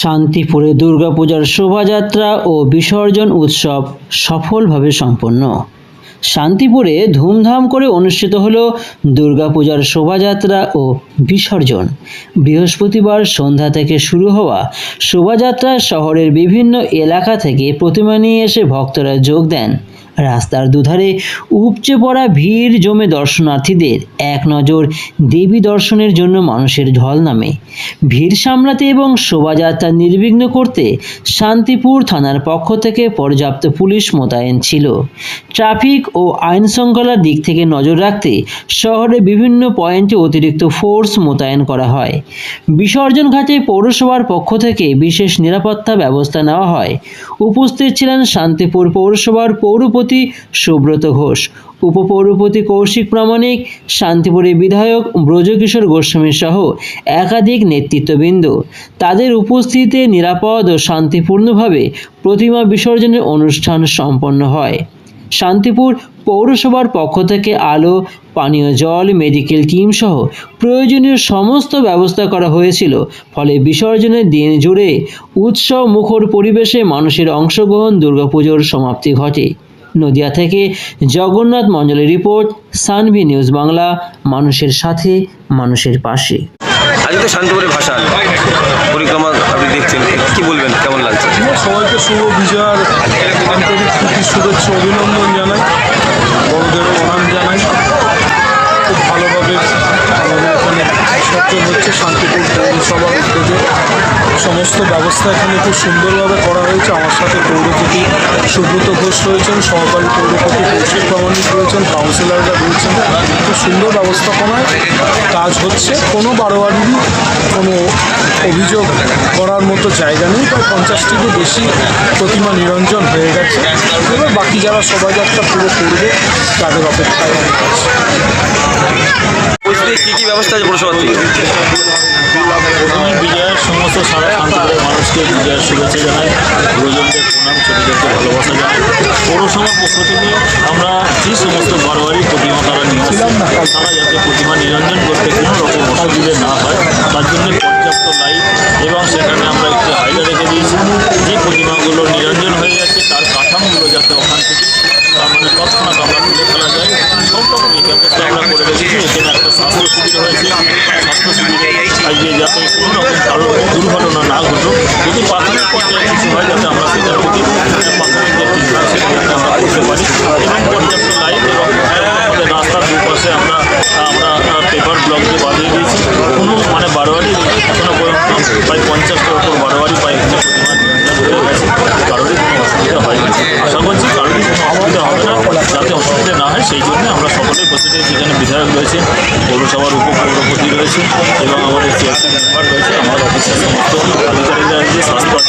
শান্তিপুরে দুর্গাপূজার শোভাযাত্রা ও বিসর্জন উৎসব সফলভাবে সম্পন্ন। শান্তিপুরে ধুমধাম করে অনুষ্ঠিত হল দুর্গাপূজার শোভাযাত্রা ও বিসর্জন। বৃহস্পতিবার সন্ধ্যা থেকে শুরু হওয়া শোভাযাত্রায় শহরের বিভিন্ন এলাকা থেকে প্রতিমা নিয়ে এসে ভক্তরা যোগ দেন। রাস্তার দুধারে উপচে পড়া ভিড় জমে দর্শনার্থীদের এক নজর দেবী দর্শনের জন্য মানুষের ঢল নামে। ভিড় সামলাতে এবং শোভাযাত্রা নির্বিঘ্ন করতে শান্তিপুর থানার পক্ষ থেকে পর্যাপ্ত পুলিশ মোতায়েন ছিল। ট্রাফিক ও আইন শৃঙ্খলার দিক থেকে নজর রাখতে শহরে বিভিন্ন পয়েন্টে অতিরিক্ত ফোর্স মোতায়েন করা হয়। বিসর্জন ঘাটে পৌরসভার পক্ষ থেকে বিশেষ নিরাপত্তা ব্যবস্থা নেওয়া হয়। উপস্থিত ছিলেন শান্তিপুর পৌরসভার পৌরপতি সুব্রত ঘোষ, উপপৌরপতি কৌশিক প্রামাণিক, শান্তিপুরের বিধায়ক ব্রজকিশোর গোস্বামী সহ একাধিক নেতৃত্ববৃন্দ। তাদের উপস্থিতিতে নিরাপদ ও শান্তিপূর্ণভাবে প্রতিমা বিসর্জনের অনুষ্ঠান সম্পন্ন হয়। শান্তিপুর পৌরসভার পক্ষ থেকে আলো, পানীয় জল, মেডিকেল টিম সহ প্রয়োজনীয় সমস্ত ব্যবস্থা করা হয়েছিল। ফলে বিসর্জনের দিন জুড়ে উৎসব মুখর পরিবেশে মানুষের অংশগ্রহণ, দুর্গাপুজোর সমাপ্তি ঘটে। নদিয়া থেকে জগন্নাথ মণ্ডলের রিপোর্ট সানভি নিউজ বাংলা মানুষের সাথে মানুষের পাশে। আজকে তো শান্তিপুরের ভাষা। পরিক্রমা আপনি দেখছেন। কি বলবেন? কেমন লাগছে? সবাইকে শুভ বিজয়ার আন্তরিক শুভেচ্ছা অভিনন্দন। সমস্ত ব্যবস্থা এখানে খুব সুন্দরভাবে করা হয়েছে। আমার সাথে পৌরপতি সুব্রত ঘোষ রয়েছেন, সহকারী পৌরপতি কৌশিক প্রামাণিক রয়েছেন কাউন্সিলররা রয়েছেন। খুব সুন্দর ব্যবস্থাপনায় কাজ হচ্ছে। কোনো বারোয়ারিরই কোনো অভিযোগ করার মতো জায়গা নেই। প্রায় পঞ্চাশটিরও বেশি প্রতিমা নিরঞ্জন হয়ে গেছে। বাকি যারা শোভাযাত্রা পুরো করবে তাদের অপেক্ষায় আমি আছি। কী কী ব্যবস্থা আছে পৌরসভা থেকে? বিজয়ের সমস্ত সারা শান্তিপুরের মানুষকে বিজয়ের শুভেচ্ছা জানাই। গুরুজনদের প্রণাম ছোটদেরকে ভালোবাসা জানাই। পৌরসভার পক্ষ থেকে আমরা যে সমস্ত বারোয়ারি প্রতিমা তারা নিয়ে কোনো কারও দুর্ঘটনা না ঘটুক, যদি প্রাথমিক পর্যায়ে কিছু হয়, যাতে আমরা সেটার প্রতি প্রাথমিক যে ট্রিটমেন্ট সেটা আমরা করতে পারি। এবং পর্যাপ্ত লাইট এবং, আমাদের রাস্তার দুপাশে আমরা আমরা পেপার ব্লক দিয়ে বাঁধিয়ে দিয়েছি। কোনো মানে বারোয়ারি এখনও পর্যন্ত প্রায় পঞ্চাশটার রয়েছে, পৌরসভার উপপৌরপতি রয়েছে এবং আমাদের চেয়ারম্যান মেম্বার রয়েছে, আমার অফিসের সমস্ত কর্মচারীরা রয়েছে, স্বাস্থ্য